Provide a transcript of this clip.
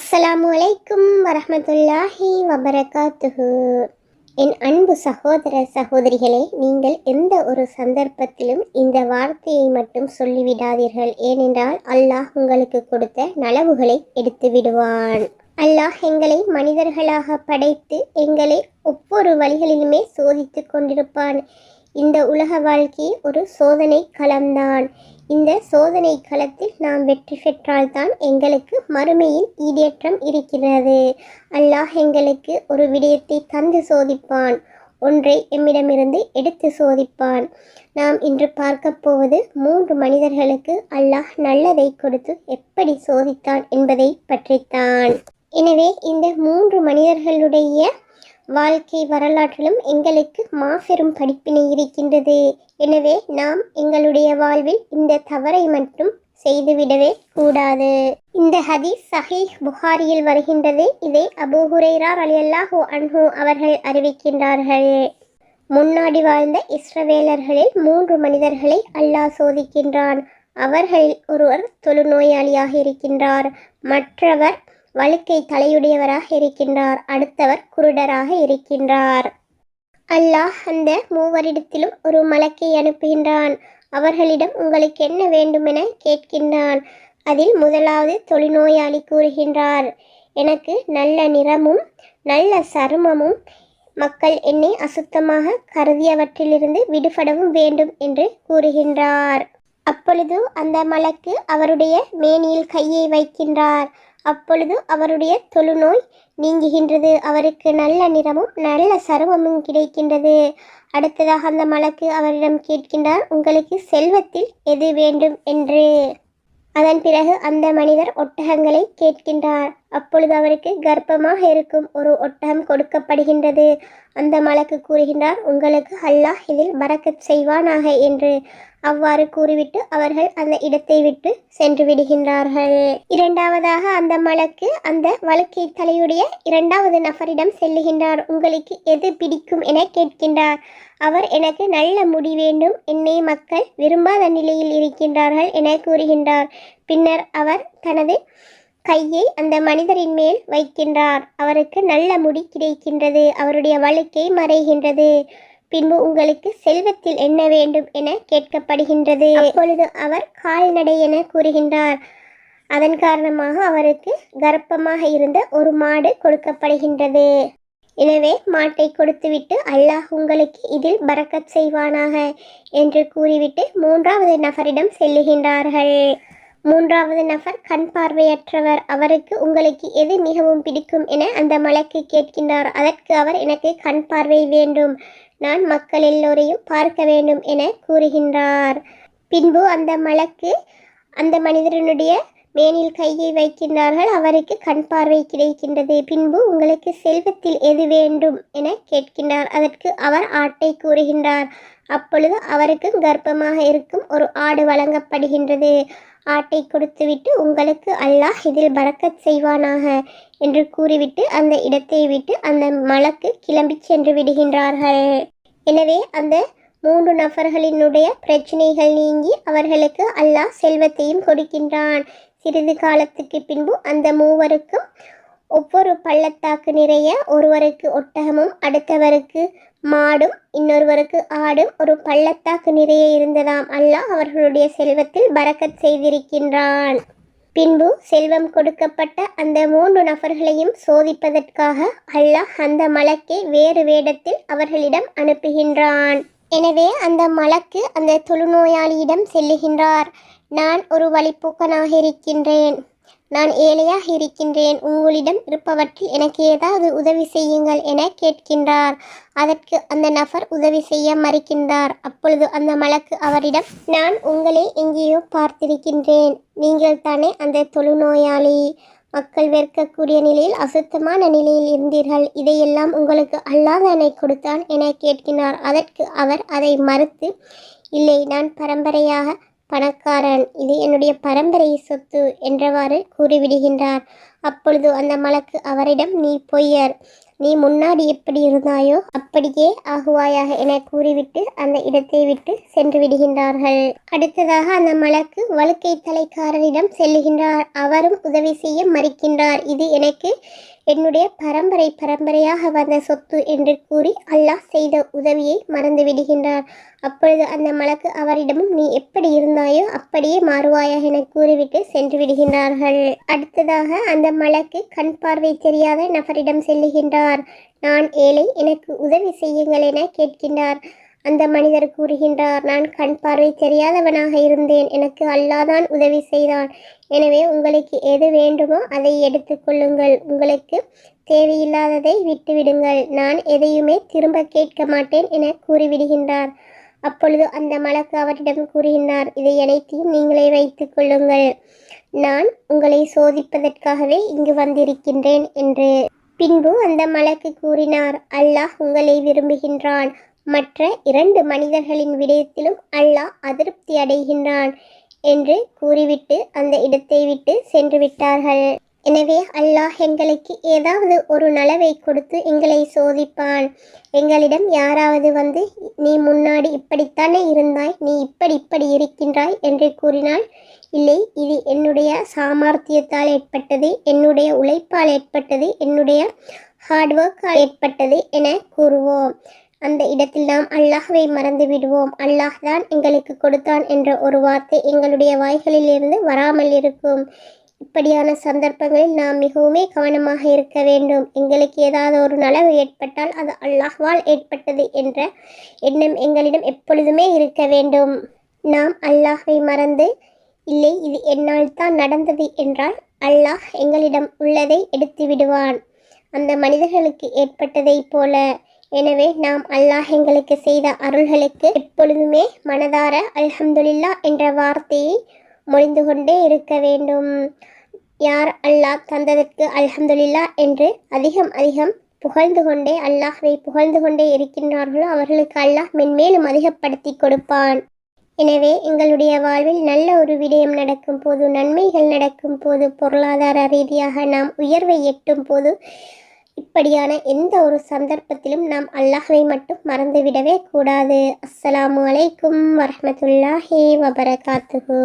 அஸ்ஸலாமு அலைக்கும் வரமத்துல்லாஹி வபரகாத்துஹு. என் அன்பு சகோதர சகோதரிகளே நீங்கள் எந்த ஒரு சந்தர்ப்பத்திலும் இந்த வார்த்தையை மட்டும் சொல்லிவிடாதீர்கள். ஏனென்றால் அல்லாஹ் உங்களுக்கு கொடுத்த நலவுகளை எடுத்து விடுவான். அல்லாஹ் எங்களை மனிதர்களாக படைத்து எங்களை ஒவ்வொரு வழிகளிலுமே சோதித்து கொண்டிருப்பான். இந்த உலக வாழ்க்கை ஒரு சோதனை களம்தான். இந்த சோதனை களத்தில் நாம் வெற்றி பெற்றால்தான் எங்களுக்கு மறுமையில் ஈடேற்றம் இருக்கிறது. அல்லாஹ் எங்களுக்கு ஒரு விடயத்தை தந்து சோதிப்பான். ஒன்றை எம்மிடமிருந்து எடுத்து சோதிப்பான். நாம் இன்று பார்க்க போவது மூன்று மனிதர்களுக்கு அல்லாஹ் நல்லதை கொடுத்து எப்படி சோதித்தான் என்பதை பற்றித்தான். எனவே இந்த மூன்று மனிதர்களுடைய வாழ்க்கை வரலாற்றிலும் எங்களுக்கு மாபெரும் படிப்பினை இருக்கின்றது. எனவே நாம் எங்களுடைய வாழ்வில் இந்த தவறை மட்டும் செய்துவிடவே கூடாது. இந்த ஹதீஸ் சஹீஹ் புகாரியில் வருகின்றது. இதை அபூ ஹுரைரா ரலியல்லாஹு அன்ஹு அவர்கள் அறிவிக்கின்றார்கள். முன்னாடி வாழ்ந்த இஸ்ரவேலர்களில் மூன்று மனிதர்களை அல்லாஹ் சோதிக்கின்றான். அவர்களில் ஒருவர் தொழுநோயாளியாக இருக்கின்றார். மற்றவர் வழுக்கை தலையுடையவராக இருக்கின்றார். அடுத்தவர் குருடராக இருக்கின்றார். அல்லாஹ் அந்த மூவரிடத்திலும் ஒரு மலக்கை அனுப்புகின்றான். அவர்களிடம் உங்களுக்கு என்ன வேண்டுமென கேட்கின்றான். அதில் முதலாவது தொழுநோயாளி கூறுகின்றார். எனக்கு நல்ல நிறமும் நல்ல சருமமும் மக்கள் என்னை அசுத்தமாக கருதியவற்றிலிருந்து விடுபடவும் வேண்டும் என்று கூறுகின்றார். அப்பொழுது அந்த மலக்கு அவருடைய மேனியில் கையை வைக்கின்றார். அப்பொழுது அவருடைய தொழுநோய் நீங்குகின்றது. அவருக்கு நல்ல நிறமும் நல்ல சருமமும் கிடைக்கின்றது. அடுத்ததாக அந்த மலக்கு அவரிடம் கேட்கின்றார் உங்களுக்கு செல்வத்தில் எது வேண்டும்? என்று. அதன் பிறகு அந்த மனிதர் ஒட்டகங்களை கேட்கின்றார். அப்பொழுது அவருக்கு கர்ப்பமாக இருக்கும் ஒரு ஒட்டகம் கொடுக்கப்படுகின்றது. அந்த மலக்கு கூறுகின்றார் உங்களுக்கு அல்லாஹ் இதில் பறக்கத் செய்வானாக? என்று அவ்வாறு கூறிவிட்டு அவர்கள் அந்த இடத்தை விட்டு சென்று விடுகின்றார்கள். இரண்டாவதாக அந்த மலக்கு அந்த வழக்கை தலையுடைய இரண்டாவது நபரிடம் செல்லுகின்றார். உங்களுக்கு எது பிடிக்கும் என கேட்கின்றார். அவர் எனக்கு நல்ல முடி வேண்டும். என்னை மக்கள் விரும்பாத நிலையில் இருக்கின்றார்கள் என கூறுகின்றார். பின்னர் அவர் தனது கையை அந்த மனிதரின் மேல் வைக்கின்றார். அவருக்கு நல்ல முடி கிடைக்கின்றது அவருடைய வழுக்கை மறைகின்றது. பின்பு உங்களுக்கு செல்வத்தில் என்ன வேண்டும் என கேட்கப்படுகின்றது. அப்பொழுது அவர் கால்நடை என கூறுகின்றார். அதன் காரணமாக அவருக்கு கர்ப்பமாக இருந்த ஒரு மாடு கொடுக்கப்படுகின்றது. எனவே மாட்டை கொடுத்துவிட்டு அல்லாஹ் உங்களுக்கு இதில் பறக்கச் செய்வானாக என்று கூறிவிட்டு மூன்றாவது நபரிடம் செல்லுகின்றார்கள். மூன்றாவது நபர் கண் பார்வையற்றவர். அவருக்கு உங்களுக்கு எது மிகவும் பிடிக்கும் என அந்த மலக்கு கேட்கின்றார். அதற்கு அவர் எனக்கு கண் பார்வை வேண்டும். நான் மக்கள் எல்லோரையும் பார்க்க வேண்டும் என கூறுகின்றார். பின்பு அந்த மலக்கு அந்த மனிதனுடைய மேனில் கையை வைக்கின்றார்கள். அவருக்கு கண் பார்வை கிடைக்கின்றது. பின்பு உங்களுக்கு செல்வத்தில் எது வேண்டும் என கேட்கின்றார். அதற்கு அவர் ஆட்டை கூறுகின்றார். அப்பொழுது அவருக்கு கர்ப்பமாக இருக்கும் ஒரு ஆடு வழங்கப்படுகின்றது. ஆட்டை கொடுத்துவிட்டு உங்களுக்கு அல்லாஹ் இதில் பறக்கச் செய்வானாக என்று கூறிவிட்டு அந்த இடத்தை விட்டு அந்த மலக்கு கிளம்பி சென்று விடுகின்றார்கள். எனவே அந்த மூன்று நபர்களினுடைய பிரச்சனைகள் நீங்கி அவர்களுக்கு அல்லாஹ் செல்வத்தையும் கொடுக்கின்றான். சிறிது காலத்துக்கு பின்பு அந்த மூவருக்கும் ஒவ்வொரு பள்ளத்தாக்கு நிறைய ஒருவருக்கு ஒட்டகமும் அடுத்தவருக்கு மாடும் இன்னொருவருக்கு ஆடும் ஒரு பள்ளத்தாக்கு நிறைய இருந்ததாம். அல்லாஹ் அவர்களுடைய செல்வத்தில் பறக்கத் செய்திருக்கின்றான். பின்பு செல்வம் கொடுக்கப்பட்ட அந்த மூன்று நபர்களையும் சோதிப்பதற்காக அல்லாஹ் அந்த மலக்கை வேறு வேடத்தில் அவர்களிடம் அனுப்புகின்றான். எனவே அந்த மலக்கு அந்த தொழுநோயாளியிடம் செல்லுகின்றார். நான் ஒரு வழிப்போக்கனாக இருக்கின்றேன். நான் ஏழையாக இருக்கின்றேன். உங்களிடம் இருப்பவற்றில் எனக்கு ஏதாவது உதவி செய்யுங்கள் என கேட்கின்றார். அதற்கு அந்த நபர் உதவி செய்ய மறுக்கின்றார். அப்பொழுது அந்த மலக்கு அவரிடம் நான் உங்களை எங்கேயோ பார்த்திருக்கின்றேன். நீங்கள் தானே அந்த தொழுநோயாளி. மக்கள் வெறுக்கக்கூடிய நிலையில் அசுத்தமான நிலையில் இருந்தீர்கள். இதையெல்லாம் உங்களுக்கு அல்லாதனை கொடுத்தான் என கேட்கின்றார். அதற்கு அவர் அதை மறுத்து இல்லை நான் பரம்பரையாக பணக்காரன் இது என்னுடைய பரம்பரை சொத்து என்றவாறு கூறிவிடுகின்றார். அப்பொழுது அந்த மலக்கு அவரிடம் நீ பொய்யர் நீ முன்னாடி எப்படி இருந்தாயோ அப்படியே ஆகுவாயாக என கூறிவிட்டு அந்த இடத்தை விட்டு சென்று விடுகின்றார்கள். அடுத்ததாக அந்த மலக்கு வழுக்கை தலைக்காரரிடம் செல்லுகின்றார். அவரும் உதவி செய்ய மறுக்கின்றார். இது எனக்கு என்னுடைய பரம்பரை பரம்பரையாக வந்த சொத்து என்று கூறி அல்லாஹ் செய்த உதவியை மறந்து விடுகின்றார் அப்பொழுது அந்த மலக்கு அவரிடமும் நீ எப்படி இருந்தாயோ அப்படியே மாறுவாயாக என கூறிவிட்டு சென்று விடுகின்றார்கள். அடுத்ததாக அந்த மலக்கு கண் பார்வை தெரியாத நபரிடம் செல்லுகின்றார். நான் ஏழை எனக்கு உதவி செய்யுங்கள் என கேட்கின்றார். அந்த மனிதர் கூறுகின்றார் நான் கண் பார்வை தெரியாதவனாக இருந்தேன் எனக்கு அல்லாதான் உதவி செய்தான். எனவே உங்களுக்கு எது வேண்டுமோ அதை எடுத்துக்கொள்ளுங்கள் உங்களுக்கு தேவையில்லாததை விட்டுவிடுங்கள். நான் எதையுமே திரும்ப கேட்க மாட்டேன் என கூறிவிடுகின்றார். அப்பொழுது அந்த மலக்கு அவரிடம் கூறுகின்றார் இதை அனைத்தையும் நீங்களே வைத்துக் கொள்ளுங்கள். நான் உங்களை சோதிப்பதற்காகவே இங்கு வந்திருக்கின்றேன் என்று. பின்பு அந்த மலக்கு கூறினார் அல்லாஹ் உங்களை விரும்புகின்றான். மற்ற இரண்டு மனிதர்களின் விடயத்திலும் அல்லாஹ் அதிருப்தி அடைகின்றான் என்று கூறிவிட்டு அந்த இடத்தை விட்டு சென்று விட்டார்கள். எனவே அல்லாஹ் எங்களுக்கு ஏதாவது ஒரு நலவை கொடுத்து எங்களை சோதிப்பான். எங்களிடம் யாராவது வந்து நீ முன்னாடி இப்படித்தானே இருந்தாய் நீ இப்படி இப்படி இருக்கின்றாய் என்று கூறினால் இல்லை இது என்னுடைய சாமர்த்தியத்தால் ஏற்பட்டது என்னுடைய உழைப்பால் ஏற்பட்டது என்னுடைய ஹார்ட் ஒர்க்கால் ஏற்பட்டது என கூறுவோம். அந்த இடத்தில் நாம் அல்லாஹ்வை மறந்து விடுவோம். அல்லாஹ் தான் எங்களுக்கு கொடுத்தான் என்ற ஒரு வார்த்தை எங்களுடைய வாய்களிலிருந்து வராமல் இருக்கும். இப்படியான சந்தர்ப்பங்களில் நாம் மிகவுமே கவனமாக இருக்க வேண்டும். எங்களுக்கு ஏதாவது ஒரு நலவு ஏற்பட்டால் அது அல்லாஹ்வால் ஏற்பட்டது என்ற எண்ணம் எங்களிடம் எப்பொழுதுமே இருக்க வேண்டும். நாம் அல்லாஹை மறந்து இல்லை இது என்னால் தான் நடந்தது என்றால் அல்லாஹ் எங்களிடம் உள்ளதை எடுத்து விடுவான். அந்த மனிதர்களுக்கு ஏற்பட்டதைப் போல. எனவே நாம் அல்லாஹ் எங்களுக்கு செய்த அருள்களுக்கு எப்பொழுதுமே மனதார அல்ஹம்துலில்லா என்ற வார்த்தையை மொழிந்து கொண்டே இருக்க வேண்டும். யார் அல்லாஹ் தந்ததற்கு அல்ஹம்துலில்லா என்று அதிகம் அதிகம் புகழ்ந்து கொண்டே அல்லாஹ்வை புகழ்ந்து கொண்டே இருக்கின்றார்களோ அவர்களுக்கு அல்லாஹ் மென்மேலும் அதிகப்படுத்தி கொடுப்பான். எனவே எங்களுடைய வாழ்வில் நல்ல ஒரு விடயம் நடக்கும் போது நன்மைகள் நடக்கும் போது பொருளாதார ரீதியாக நாம் உயர்வை எட்டும் போது இப்படியான எந்த ஒரு சந்தர்ப்பத்திலும் நாம் அல்லாஹ்வை மட்டும் மறந்துவிடவே கூடாது. அஸ்ஸலாமு அலைக்கும் வரஹ்மத்துல்லாஹி வபரகாத்துஹு.